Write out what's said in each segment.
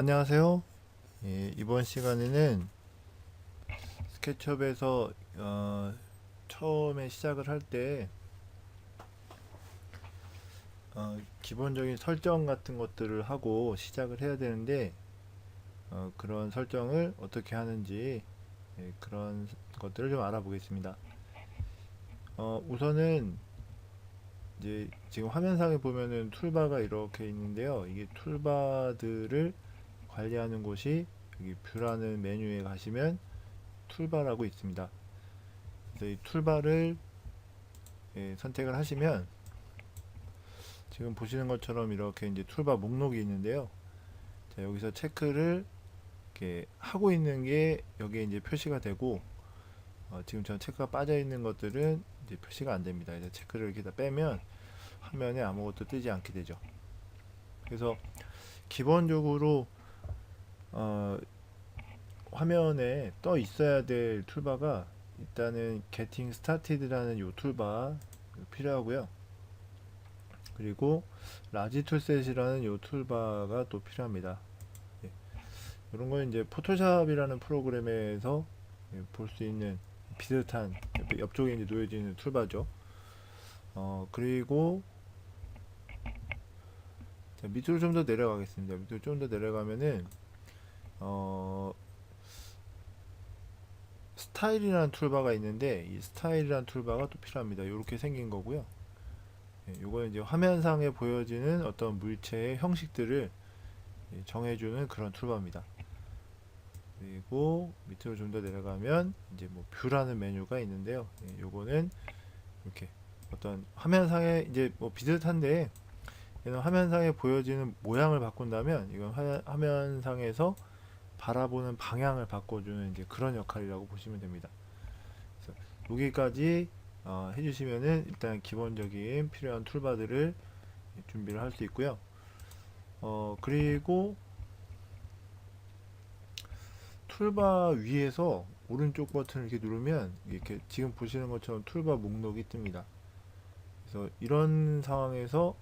안녕하세요. 예, 이번 시간에는 스케치업에서 어, 처음에 시작을 할때 어, 기본적인 설정 같은 것들을 하고 시작을 해야 되는데 어, 그런 설정을 어떻게 하는지 예, 그런 것들을 좀 알아보겠습니다. 어, 우선은 이제 지금 화면상에 보면은 툴바가 이렇게 있는데요. 이게 툴바들을 관리하는 곳이 여기 뷰라는 메뉴에 가시면 툴바라고 있습니다. 그래서 이 툴바를 예, 선택을 하시면 지금 보시는 것처럼 이렇게 이제 툴바 목록이 있는데요. 자, 여기서 체크를 이렇게 하고 있는 게 여기에 이제 표시가 되고 어, 지금처럼 체크가 빠져 있는 것들은 이제 표시가 안 됩니다. 이제 체크를 이렇게 다 빼면 화면에 아무것도 뜨지 않게 되죠. 그래서 기본적으로 어, 화면에 떠 있어야 될 툴바가 일단은 Getting Started라는 요 툴바 필요하고요. 그리고 라지 툴셋이라는 요 툴바가 또 필요합니다. 예. 이런 건 이제 포토샵이라는 프로그램에서 예, 볼수 있는 비슷한 옆- 옆쪽에 이제 놓여지는 툴바죠. 어 그리고 자, 밑으로 좀 더 내려가겠습니다. 밑으로 좀 더 내려가면은 어 스타일이라는 툴바가 있는데 이 스타일이라는 툴바가 또 필요합니다. 이렇게 생긴 거고요. 예, 요거는 이제 화면상에 보여지는 어떤 물체의 형식들을 예, 정해주는 그런 툴바입니다. 그리고 밑으로 좀 더 내려가면 이제 뭐 뷰라는 메뉴가 있는데요. 예, 요거는 이렇게 어떤 화면상에 이제 뭐 비슷한데 얘는 화면상에 보여지는 모양을 바꾼다면 이건 화, 화면상에서 바라보는 방향을 바꿔주는 이제 그런 역할이라고 보시면 됩니다. 여기까지 어, 해주시면은 일단 기본적인 필요한 툴바들을 준비를 할 수 있고요. 어 그리고 툴바 위에서 오른쪽 버튼을 이렇게 누르면 이렇게 지금 보시는 것처럼 툴바 목록이 뜹니다. 그래서 이런 상황에서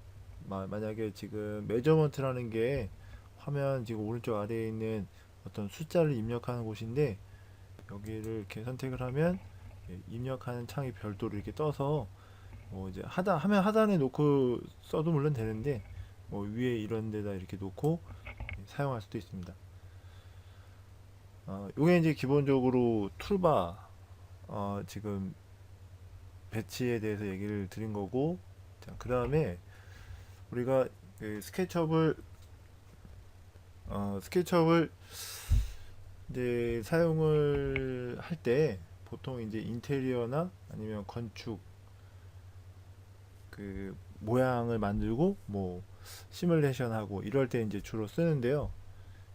마, 만약에 지금 메저먼트라는 게 화면 지금 오른쪽 아래에 있는 어떤 숫자를 입력하는 곳인데 여기를 이렇게 선택을 하면 예, 입력하는 창이 별도로 이렇게 떠서 뭐 이제 하단 화면 하단에 놓고 써도 물론 되는데 뭐 위에 이런 데다 이렇게 놓고 예, 사용할 수도 있습니다. 어, 요게 이제 기본적으로 툴바 어, 지금 배치에 대해서 얘기를 드린 거고 자, 그 다음에 우리가 그 스케치업을 어, 스케치업을 이제 사용을 할 때 보통 이제 인테리어나 아니면 건축 그 모양을 만들고 뭐 시뮬레이션 하고 이럴 때 이제 주로 쓰는데요.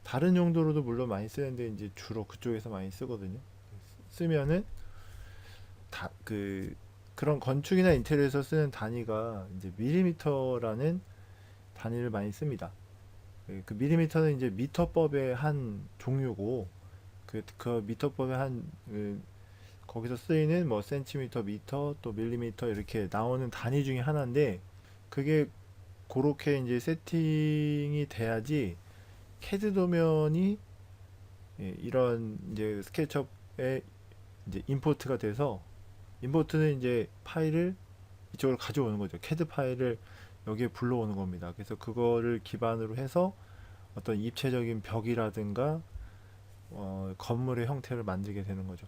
다른 용도로도 물론 많이 쓰는데 이제 주로 그쪽에서 많이 쓰거든요. 쓰면은 다 그 그런 건축이나 인테리어에서 쓰는 단위가 이제 밀리미터라는 단위를 많이 씁니다. 그, 그 밀리미터는 이제 미터법의 한 종류고 그, 그 미터법의 한 그, 거기서 쓰이는 뭐 센티미터, 미터, 또 밀리미터 이렇게 나오는 단위 중에 하나인데 그게 그렇게 이제 세팅이 돼야지 캐드 도면이 예, 이런 이제 스케치업에 이제 임포트가 돼서 임포트는 이제 파일을 이쪽으로 가져오는 거죠. 캐드 파일을 여기에 불러오는 겁니다. 그래서 그거를 기반으로 해서 어떤 입체적인 벽이라든가 어, 건물의 형태를 만들게 되는 거죠.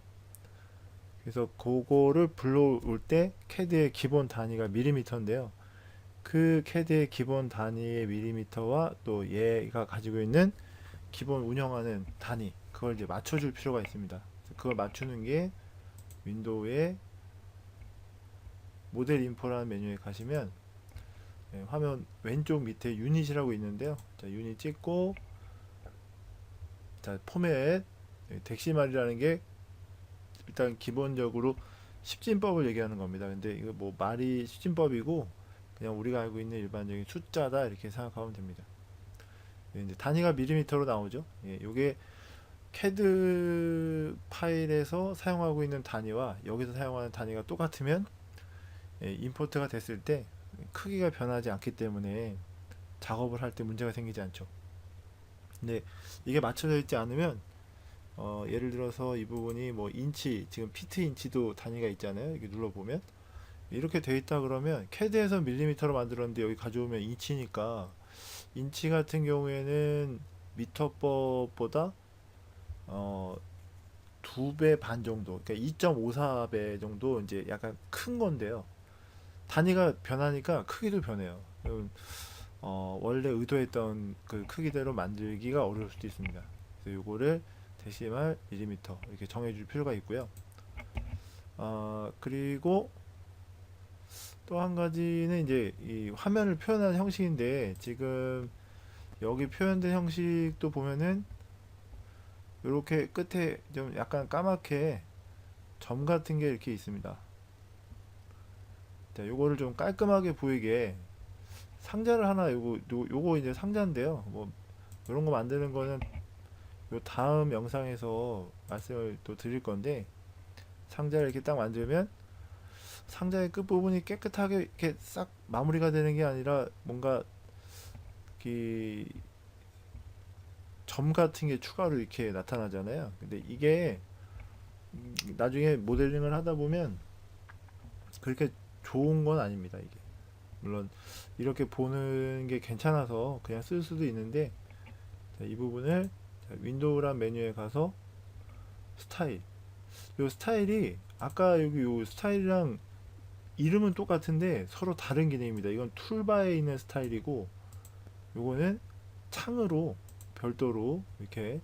그래서 그거를 불러올 때 캐드의 기본 단위가 밀리미터인데요. 그 캐드의 기본 단위의 밀리미터와 또 얘가 가지고 있는 기본 운영하는 단위 그걸 이제 맞춰줄 필요가 있습니다. 그걸 맞추는 게 윈도우의 모델 인포라는 메뉴에 가시면 예, 화면 왼쪽 밑에 유닛이라고 있는데요. 자, 유닛 찍고 자, 포맷 예, 덱시말이라는 게 일단 기본적으로 십진법을 얘기하는 겁니다. 근데 이거 뭐 말이 십진법이고 그냥 우리가 알고 있는 일반적인 숫자다 이렇게 생각하면 됩니다. 예, 이제 단위가 밀리미터로 나오죠. 예, 요게 캐드 파일에서 사용하고 있는 단위와 여기서 사용하는 단위가 똑같으면 예, 임포트가 됐을 때 크기가 변하지 않기 때문에 작업을 할 때 문제가 생기지 않죠. 근데 이게 맞춰져 있지 않으면 어, 예를 들어서 이 부분이 뭐 인치 지금 피트 인치도 단위가 있잖아요. 이렇게 눌러 보면 이렇게 돼 있다 그러면 캐드에서 밀리미터로 만들었는데 여기 가져오면 인치니까 인치 같은 경우에는 미터법보다 어, 두 배 반 정도, 그러니까 2.54배 정도 이제 약간 큰 건데요. 단위가 변하니까 크기도 변해요. 어, 원래 의도했던 그 크기대로 만들기가 어려울 수도 있습니다. 그래서 요거를 데시말 밀리미터 이렇게 정해줄 필요가 있고요. 어, 그리고 또 한 가지는 이제 이 화면을 표현하는 형식인데 지금 여기 표현된 형식도 보면은 이렇게 끝에 좀 약간 까맣게 점 같은 게 이렇게 있습니다. 자, 요거를 좀 깔끔하게 보이게 상자를 하나 요거 요, 요거 이제 상자인데요. 뭐 이런 거 만드는 거는 요 다음 영상에서 말씀을 또 드릴 건데 상자를 이렇게 딱 만들면 상자의 끝 부분이 깨끗하게 이렇게 싹 마무리가 되는 게 아니라 뭔가 이점 같은 게 추가로 이렇게 나타나잖아요. 근데 이게 음, 나중에 모델링을 하다 보면 그렇게 좋은 건 아닙니다. 이게 물론 이렇게 보는 게 괜찮아서 그냥 쓸 수도 있는데 자, 이 부분을 자, 윈도우란 메뉴에 가서 스타일 요 스타일이 아까 여기 요 스타일이랑 이름은 똑같은데 서로 다른 기능입니다. 이건 툴바에 있는 스타일이고 요거는 창으로 별도로 이렇게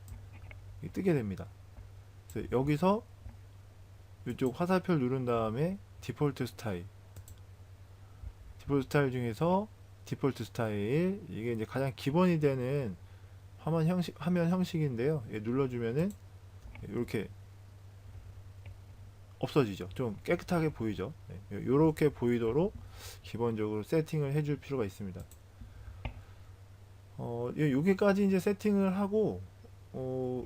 뜨게 됩니다. 여기서 이쪽 화살표 누른 다음에 디폴트 스타일 디폴트 스타일 중에서 디폴트 스타일 이게 이제 가장 기본이 되는 화면 형식 화면 형식인데요. 얘 눌러주면은 이렇게 없어지죠. 좀 깨끗하게 보이죠. 이렇게 보이도록 기본적으로 세팅을 해줄 필요가 있습니다. 어, 요- 여기까지 이제 세팅을 하고 어,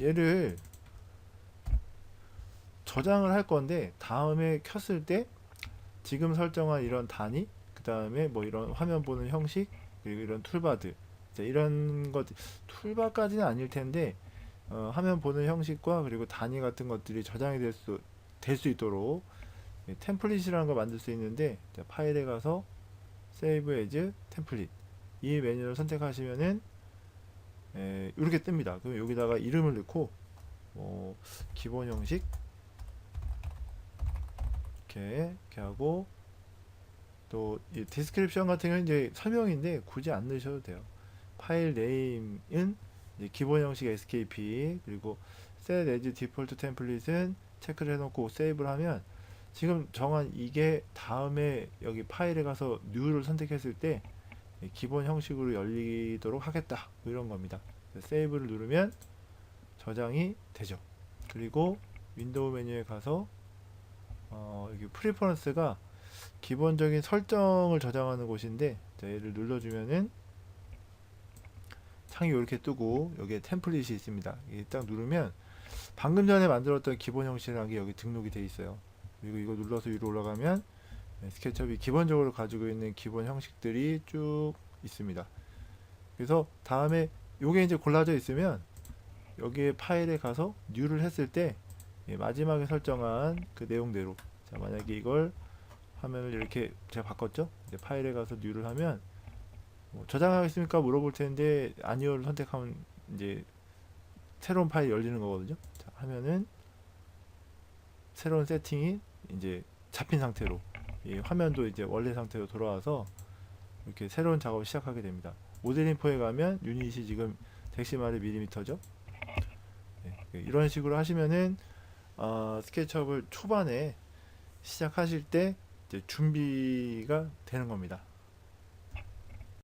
얘를 저장을 할 건데 다음에 켰을 때 지금 설정한 이런 단위 그 다음에 뭐 이런 화면 보는 형식 그리고 이런 이제 이런 것 툴바까지는 아닐 텐데 어, 화면 보는 형식과 그리고 단위 같은 것들이 저장이 될 수 될 수 있도록 예, 템플릿이라는 걸 만들 수 있는데 자, 파일에 가서 세이브 에즈 템플릿 이 메뉴를 선택하시면은 에, 이렇게 뜹니다. 그럼 여기다가 이름을 넣고 뭐 기본 형식 이렇게 이렇게 하고 또 이 디스크립션 같은 경우는 이제 설명인데 굳이 안 넣으셔도 돼요. 파일 네임은 기본 형식 SKP 그리고 set as default template은 체크를 해놓고 세이브를 하면 지금 정한 이게 다음에 여기 파일에 가서 new를 선택했을 때 기본 형식으로 열리도록 하겠다 뭐 이런 겁니다. 세이브를 누르면 저장이 되죠. 그리고 윈도우 메뉴에 가서 어, 여기 프리퍼런스가 기본적인 설정을 저장하는 곳인데 자, 얘를 눌러주면은 창이 이렇게 뜨고 여기에 템플릿이 있습니다. 이딱 누르면 방금 전에 만들었던 기본 형식이라는 게 여기 등록이 돼 있어요. 그리고 이거 눌러서 위로 올라가면 네, 스케치업이 기본적으로 가지고 있는 기본 형식들이 쭉 있습니다. 그래서 다음에 요게 이제 골라져 있으면 여기에 파일에 가서 뉴를 했을 때 예, 마지막에 설정한 그 내용대로 자 만약에 이걸 화면을 이렇게 제가 바꿨죠 이제 파일에 가서 뉴를 하면 뭐 저장하겠습니까 물어볼 텐데 아니오를 선택하면 이제 새로운 파일이 열리는 거거든요 자 하면은 새로운 세팅이 이제 잡힌 상태로 이 화면도 이제 원래 상태로 돌아와서 이렇게 새로운 작업을 시작하게 됩니다. 모델 인포에 가면 유닛이 지금 덱시마르 밀리미터죠. 네, 이런 식으로 하시면은 어, 스케치업을 초반에 시작하실 때 준비가 되는 겁니다.